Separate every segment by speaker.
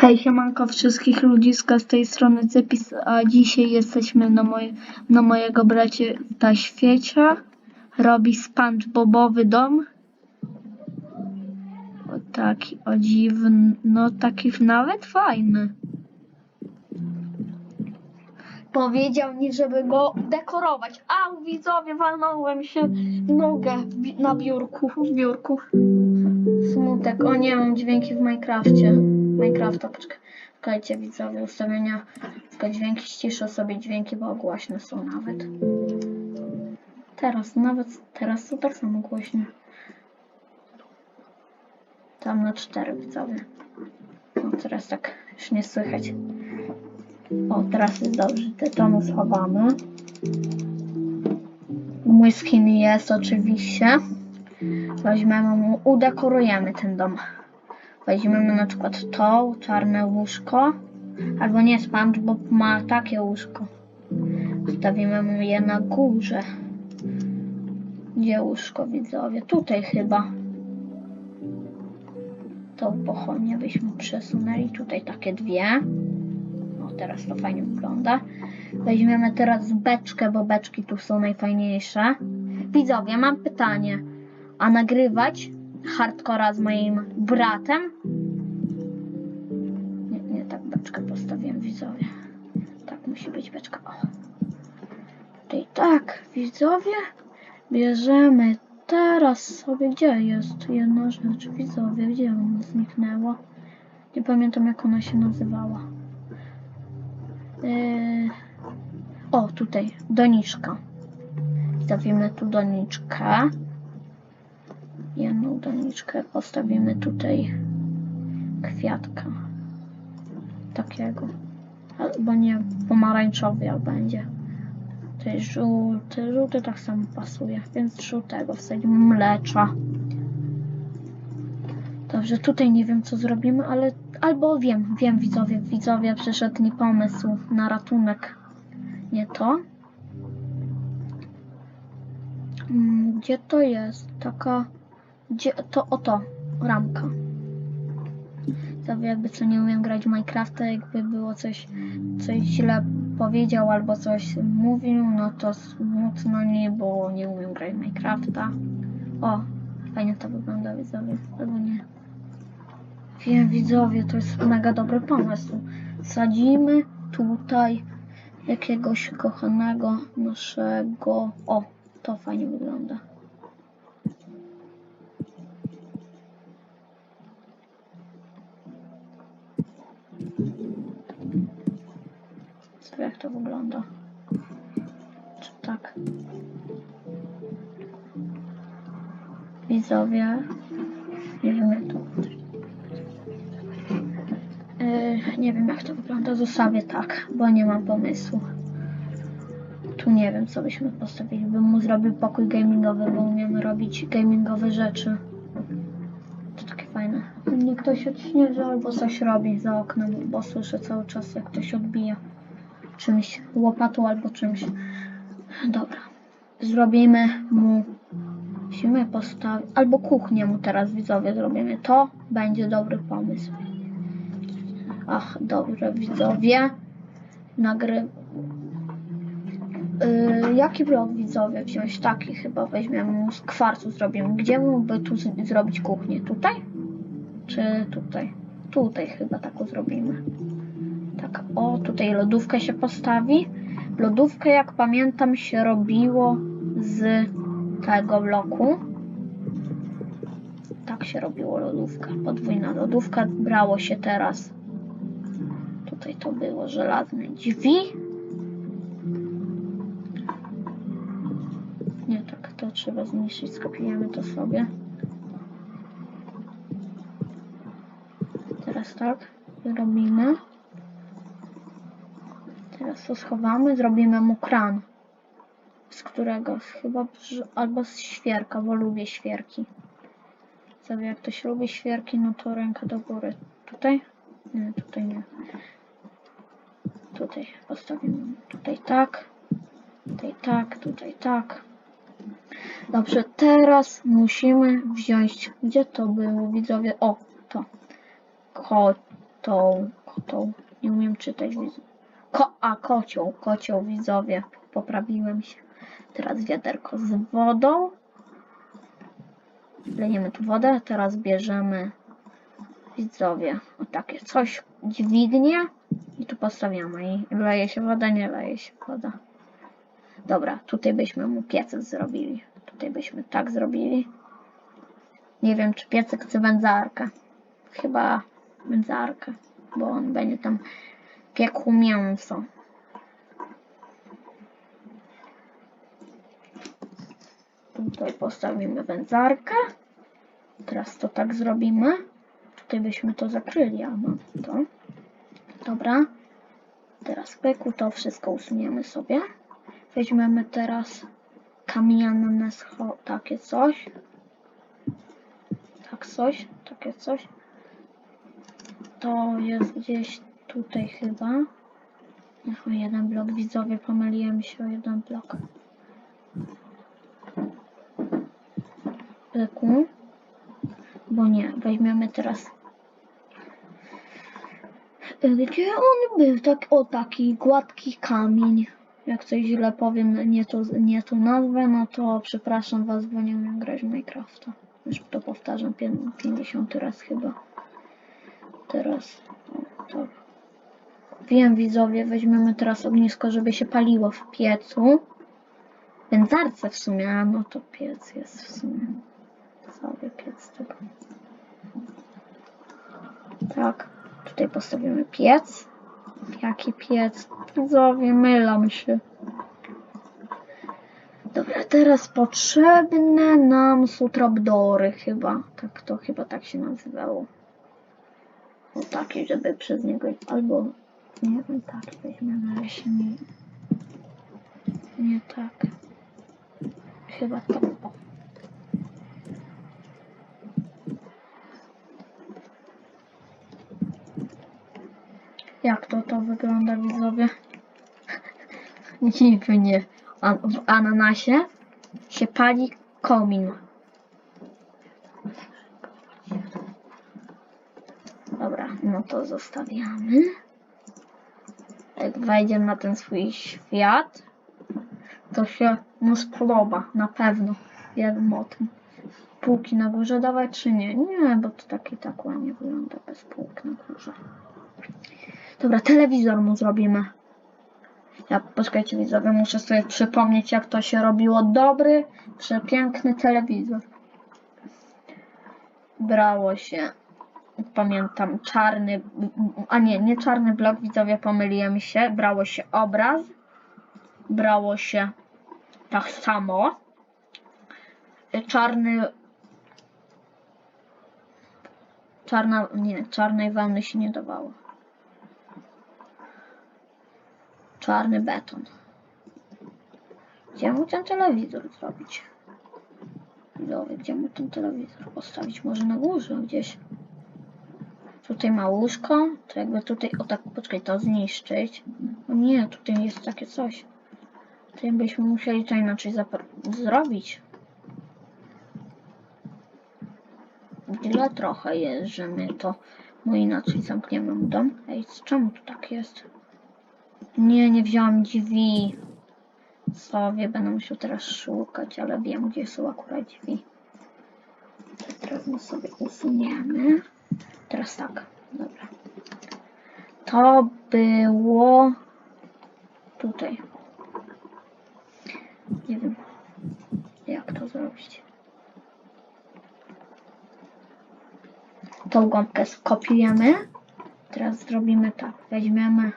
Speaker 1: Hej, siemanko wszystkich ludziska z tej strony Cepis, a dzisiaj jesteśmy na, moje, na mojego bracie na świecie. Robi SpongeBobowy dom. O taki, o dziwny, no taki nawet fajny. Powiedział mi, żeby go dekorować. A widzowie, walnąłem się w nogę na biurku, w biurku. Smutek, o nie, mam dźwięki w Minecrafcie. Minecrafta, poczekaj. Czekajcie widzowie, ustawienia, tylko dźwięki, ściszę sobie dźwięki, bo głośne są nawet. Teraz, nawet teraz są tak samo głośne. Tam na cztery widzowie. No teraz tak już nie słychać. O, teraz jest dobrze, te domu schowamy. Mój skin jest oczywiście. Weźmiemy mu, udekorujemy ten dom. Weźmiemy na przykład to, czarne łóżko. Albo nie, SpongeBob ma takie łóżko. Stawimy mu je na górze. Gdzie łóżko, widzowie? Tutaj chyba. To pochodnie byśmy przesunęli. Tutaj takie dwie. O, teraz to fajnie wygląda. Weźmiemy teraz beczkę, bo beczki tu są najfajniejsze. Widzowie, mam pytanie. A nagrywać hardcora z moim bratem? Nie, nie, tak beczkę postawiłem, widzowie. Tak musi być beczka. O. Tutaj tak, widzowie. Bierzemy teraz sobie, gdzie jest jedna rzecz, widzowie, gdzie ona zniknęła? Nie pamiętam jak ona się nazywała. Yy... O, tutaj, doniczka. Stawimy tu doniczkę. Jedną doniczkę postawimy tutaj kwiatka. Takiego. Albo nie, pomarańczowy jak będzie. To jest żółty, żółty tak samo pasuje, więc żółtego wsadzimy mlecza. Dobrze, tutaj nie wiem co zrobimy, ale albo wiem, wiem widzowie, widzowie przyszedł mi pomysł na ratunek. Nie to. Mm, Gdzie to jest? Taka. Gdzie to oto ramka. Zawsze jakby co nie umiem grać w Minecrafta, jakby było coś, coś źle powiedział albo coś mówił, no to smutno nie, bo nie umiem grać w Minecrafta. O, fajnie to wygląda widzowie, albo nie. Wiem widzowie, to jest mega dobry pomysł. Sadzimy tutaj jakiegoś kochanego naszego. O, to fajnie wygląda. To wygląda? Czy tak? Widzowie. Nie wiem jak to. Yy, nie wiem jak to wygląda. Zostawię tak, bo nie mam pomysłu. Tu nie wiem co byśmy postawili. Bym mu zrobił pokój gamingowy, bo umiemy robić gamingowe rzeczy. To takie fajne. Nie ktoś odśnieży albo coś robi za oknem, bo słyszę cały czas jak ktoś odbija czymś, łopatą albo czymś. Dobra. Zrobimy mu. Musimy postawić. Albo kuchnię mu teraz widzowie zrobimy. To będzie dobry pomysł. Ach, dobrze widzowie. Nagry. Yy, jaki blok widzowie wziąć? Taki chyba weźmiemy z kwarcu zrobimy. Gdzie mógłby tu zrobić kuchnię? Tutaj? Czy tutaj? Tutaj chyba taką zrobimy. Tak, o, tutaj lodówkę się postawi. Lodówkę, jak pamiętam, się robiło z tego bloku. Tak się robiło lodówka. Podwójna lodówka. Brało się teraz. Tutaj to było żelazne drzwi. Nie, tak, to trzeba zniszczyć. Skopiujemy to sobie. Teraz tak robimy. Teraz to schowamy, zrobimy mu kran. Z którego? Z chyba albo z świerka, bo lubię świerki. Sobie jak ktoś lubi świerki, no to rękę do góry. Tutaj? Nie, tutaj nie. Tutaj postawimy. Tutaj tak. Tutaj tak, tutaj tak. Dobrze, teraz musimy wziąć. Gdzie to było, widzowie? O, to. Ko Kotoł, kotoł. Nie umiem czytać. wiz- Ko a, kocioł, kocioł, widzowie. Poprawiłem się. Teraz wiaderko z wodą. Lejemy tu wodę. Teraz bierzemy, widzowie, o takie coś, dźwignię i tu postawiamy. I leje się woda, nie leje się woda. Dobra, tutaj byśmy mu piecek zrobili. Tutaj byśmy tak zrobili. Nie wiem, czy piecek chce wędzarkę. Chyba wędzarkę, bo on będzie tam piekł mięso. Tutaj postawimy wędzarkę. Teraz to tak zrobimy. Tutaj byśmy to zakryli, albo to. Dobra. Teraz pyku to wszystko usuniemy sobie. Weźmiemy teraz kamienne scho... takie coś. Tak coś, takie coś. To jest gdzieś tutaj chyba. Ach, o jeden blok, widzowie, pomyliłem się o jeden blok. Pyku. Bo nie, weźmiemy teraz. Gdzie on był? Tak, o taki gładki kamień. Jak coś źle powiem, nie tą, nie tą nazwę, no to przepraszam was, bo nie umiem grać w Minecrafta. Już to powtarzam pię- 50 raz chyba. Teraz, o, tak. Wiem widzowie, weźmiemy teraz ognisko, żeby się paliło w piecu. Wędzarce w sumie, a no to piec jest w sumie. Cały piec tego. Tak, tutaj postawimy piec. Jaki piec? Widzowie, mylam się. Dobra, teraz potrzebne nam są trapdory chyba. Tak, to chyba tak się nazywało. O taki, żeby przez niego albo nie taki weźmiemy, się nie nie tak. Chyba to. Jak to to wygląda widzowie? A w ananasie się pali komin. Dobra, no to zostawiamy. Jak wejdziemy na ten swój świat, to się mu spodoba, na pewno. Wiem o tym. Półki na górze dawać czy nie? Nie, bo to tak i tak ładnie wygląda bez półk na górze. Dobra, telewizor mu zrobimy. Ja, poczekajcie widzowie, muszę sobie przypomnieć jak to się robiło. Dobry, przepiękny telewizor. Brało się, pamiętam, czarny, a nie, nie czarny blok, widzowie, pomyliłem się. Brało się obraz, brało się tak samo. Czarny, czarna, nie, czarnej wełny się nie dawało. Czarny beton. Gdzie mu ten telewizor zrobić? Gdzie mu ten telewizor postawić? Może na górze gdzieś. Tutaj ma łóżko, to jakby tutaj, o tak, poczekaj, to zniszczyć. O nie, tutaj jest takie coś. To byśmy musieli to inaczej zrobić. Tyle trochę jest, że my to inaczej zamkniemy dom. Ej, czemu tu tak jest? Nie, nie wziąłem drzwi. Sobie będę musiał teraz szukać, ale wiem, gdzie są akurat drzwi. Teraz my sobie usuniemy. Teraz tak, dobra. To było tutaj. Nie wiem, jak to zrobić. Tą gąbkę skopiujemy. Teraz zrobimy tak. Weźmiemy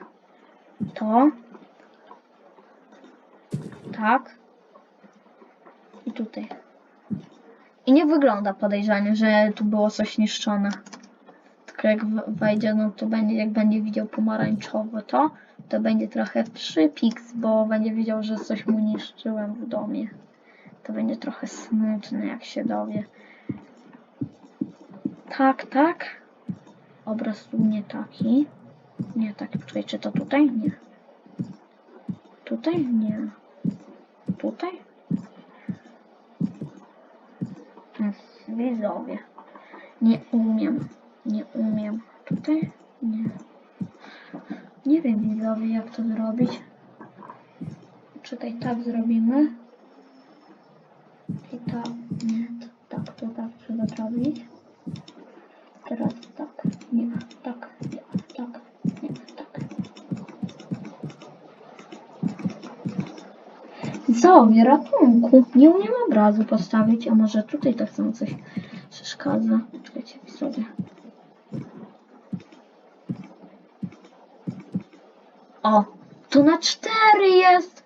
Speaker 1: to. Tak. I tutaj. I nie wygląda podejrzanie, że tu było coś niszczone. Jak wejdzie, no to będzie, jak będzie widział pomarańczowe to, to będzie trochę przypiks, bo będzie wiedział, że coś mu niszczyłem w domie. To będzie trochę smutne, jak się dowie. Tak, tak. Obraz tu nie taki. Nie taki, czy to tutaj? Nie. Tutaj? Nie. Tutaj? Widzowie. Nie umiem. Nie umiem. Tutaj? Nie. Nie wiem widzowie jak to zrobić. Czekaj, tak zrobimy. I tak, nie, tak, to tak trzeba zrobić. Teraz tak, nie, tak, nie, tak, nie, tak. Widzowie, ratunku. Nie umiem obrazu postawić, a może tutaj tak samo coś przeszkadza. Czekajcie, widzowie. O, to na cztery jest.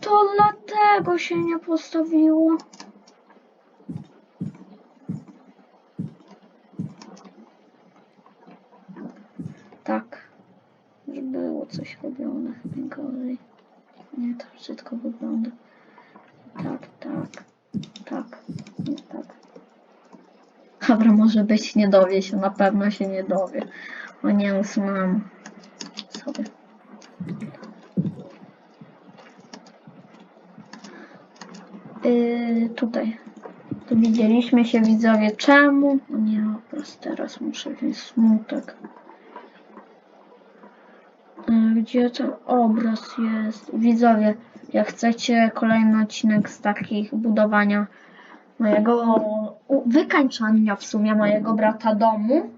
Speaker 1: To dlatego się nie postawiło. Tak, że było coś robione gorzej. Nie, to wszystko wygląda. Tak, tak, tak, nie tak. Dobra, może być, nie dowie się, na pewno się nie dowie. O nie, już mam sobie. Yy, tutaj. Tu widzieliśmy się widzowie czemu. Nie, po prostu teraz muszę wziąć smutek. Yy, Gdzie ten obraz jest? Widzowie, jak chcecie kolejny odcinek z takich budowania mojego wykańczania w sumie mojego brata domu,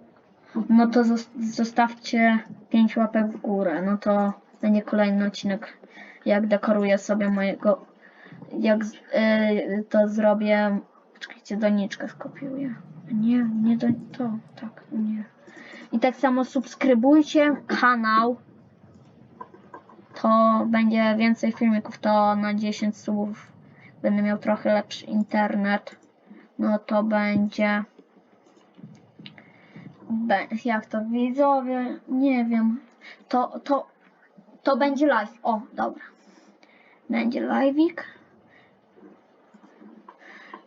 Speaker 1: no to zos- zostawcie 5 łapek w górę. No to będzie kolejny odcinek, jak dekoruję sobie mojego. Jak y, to zrobię. Czekajcie, doniczkę skopiuję. Nie, nie do to, tak, nie. I tak samo subskrybujcie kanał. To będzie więcej filmików, to na 10 subów będę miał trochę lepszy internet. No to będzie. Jak to widzowie? Nie wiem. To, to, to będzie live. O, dobra. Będzie live'ik.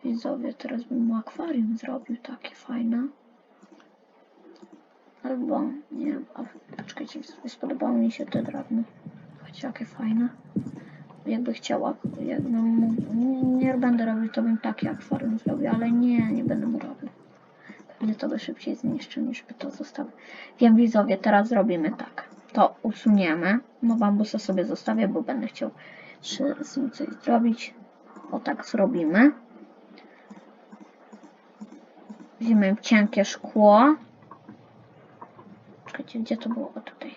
Speaker 1: Widzowie, teraz bym mu akwarium zrobił takie fajne. Albo, nie wiem, a, czekajcie, spodobało mi się te drewno. Słuchajcie, jakie fajne. Jakby chciała, jakbym mógł, nie, nie będę robił, to bym takie akwarium zrobił, ale nie, nie będę mu robił. Pewnie to by szybciej zniszczył, niż by to zostawił. Wiem, widzowie, teraz zrobimy tak. To usuniemy. No bambusa sobie zostawię, bo będę chciał jeszcze z nim coś zrobić. O tak zrobimy. Weźmiemy cienkie szkło. Czekajcie, gdzie to było? O tutaj.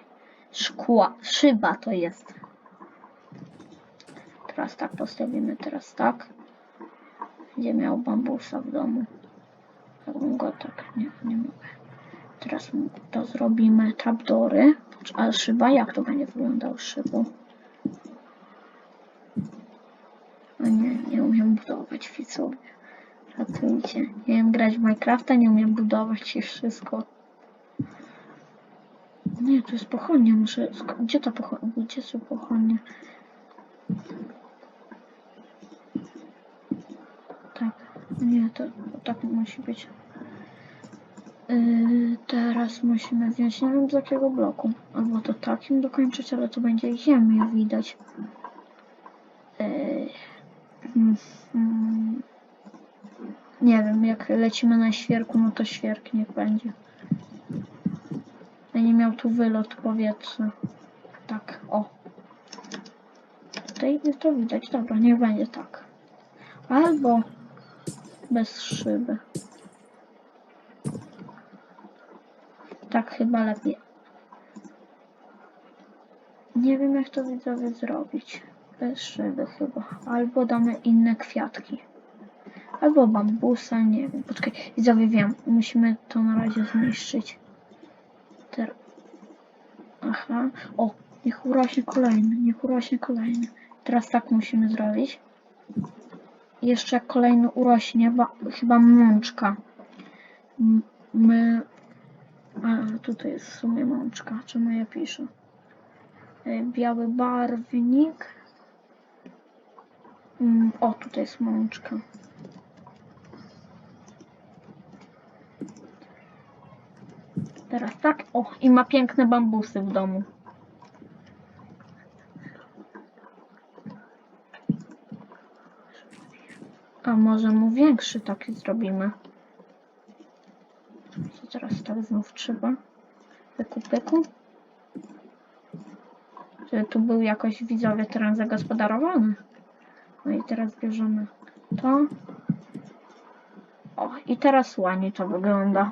Speaker 1: Szkła, szyba to jest. Teraz tak postawimy, teraz tak. Będzie miał bambusa w domu. Jakbym go tak, nie, nie mogę. Teraz to zrobimy trapdory. A szyba, jak to będzie wyglądało szybą? O nie, nie umiem budować widzowie. Ratujcie. Nie wiem grać w Minecrafta, nie umiem budować i wszystko. Nie, tu jest pochodnia, muszę... Gdzie ta pochodnia? Gdzie są pochodnie? Tak. Nie, to tak musi być. Yy, teraz musimy wziąć, nie wiem z jakiego bloku. Albo to takim dokończyć, ale to będzie ziemię widać. Yy, mm, mm. Nie wiem, jak lecimy na świerku, no to świerk niech będzie. Będzie miał tu wylot powietrza. Tak, o. Tutaj jest to widać, dobra, niech będzie tak. Albo bez szyby. Tak chyba lepiej. Nie wiem jak to widzowie zrobić. Bez szyby chyba. Albo damy inne kwiatki. Albo bambusa, nie wiem. Poczekaj, widzowie wiem. Musimy to na razie zniszczyć. Ter... Aha. O, niech urośnie kolejny, niech urośnie kolejny. Teraz tak musimy zrobić. Jeszcze kolejny urośnie, ba, chyba mączka. My... A, tutaj jest w sumie mączka. Czemu ja piszę? E, Biały barwnik. Mm, O, tutaj jest mączka. Teraz tak. O, i ma piękne bambusy w domu. A może mu większy taki zrobimy? Co teraz tak znów trzeba? Pyku, pyku. Żeby tu był jakoś widzowie teren zagospodarowany. No i teraz bierzemy to. O, i teraz ładnie to wygląda.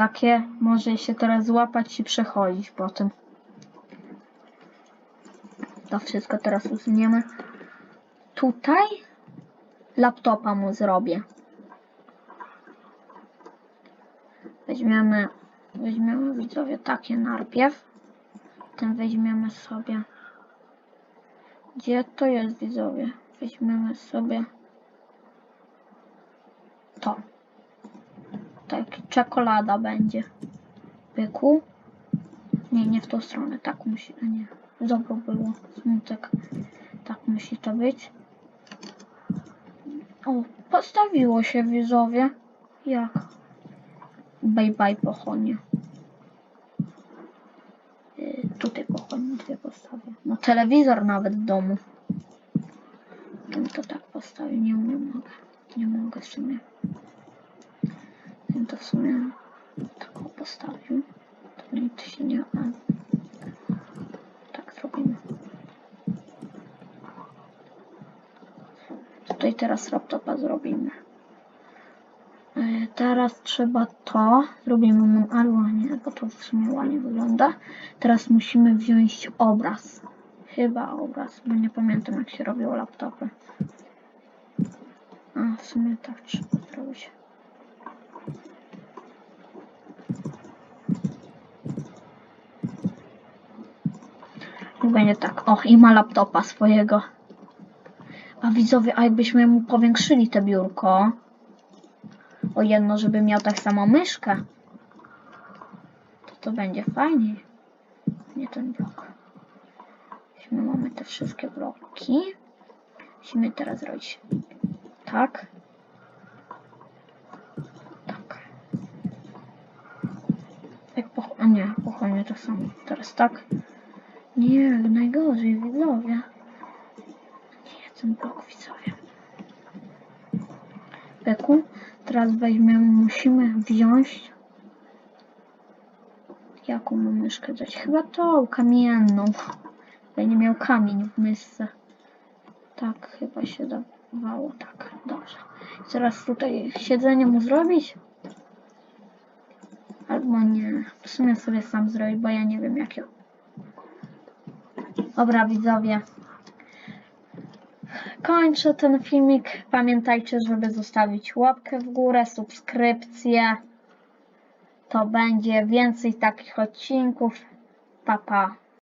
Speaker 1: Takie może się teraz złapać i przechodzić po tym. To wszystko teraz usuniemy. Tutaj laptopa mu zrobię. Weźmiemy, weźmiemy widzowie takie najpierw. Ten weźmiemy sobie. Gdzie to jest widzowie? Weźmiemy sobie to. Tak, czekolada będzie. Pyku. Nie, nie w tą stronę. Tak musi. Nie. Dobro było. Smutek. Tak musi to być. O, postawiło się widzowie. Jak? Bye bye pochonie. Y, Tutaj pochonie dwie postawię. No telewizor nawet w domu. Bym to tak postawił. Nie, nie mogę. Nie mogę w sumie. Bym to w sumie taką postawił. To nic się nie... A. Tak zrobimy. Tutaj teraz laptopa zrobimy. E, Teraz trzeba to. Zrobimy mu albo nie, bo to w sumie ładnie wygląda. Teraz musimy wziąć obraz. Chyba obraz, bo nie pamiętam jak się robiło laptopy. A w sumie tak trzeba zrobić. I będzie tak. O, i ma laptopa swojego. A widzowie, a jakbyśmy mu powiększyli te biurko o jedno, żeby miał tak samo myszkę, to to będzie fajniej. Nie ten blok. Musimy mamy te wszystkie bloki. Musimy teraz zrobić tak. Tak. Jak po, a nie, pochłania to samo. Teraz tak. Nie, najgorzej widzowie. Nie, ten blok widzowie. Beku, teraz weźmiemy, musimy wziąć jaką mu myszkę dać? Chyba tą kamienną. Będzie miał kamień w mysce. Tak, chyba się dawało. Tak, dobrze. Teraz tutaj siedzenie mu zrobić? Albo nie. W sumie sobie sam zrobić, bo ja nie wiem jakie. Dobra, widzowie. Kończę ten filmik. Pamiętajcie, żeby zostawić łapkę w górę, subskrypcję. To będzie więcej takich odcinków. Pa, pa.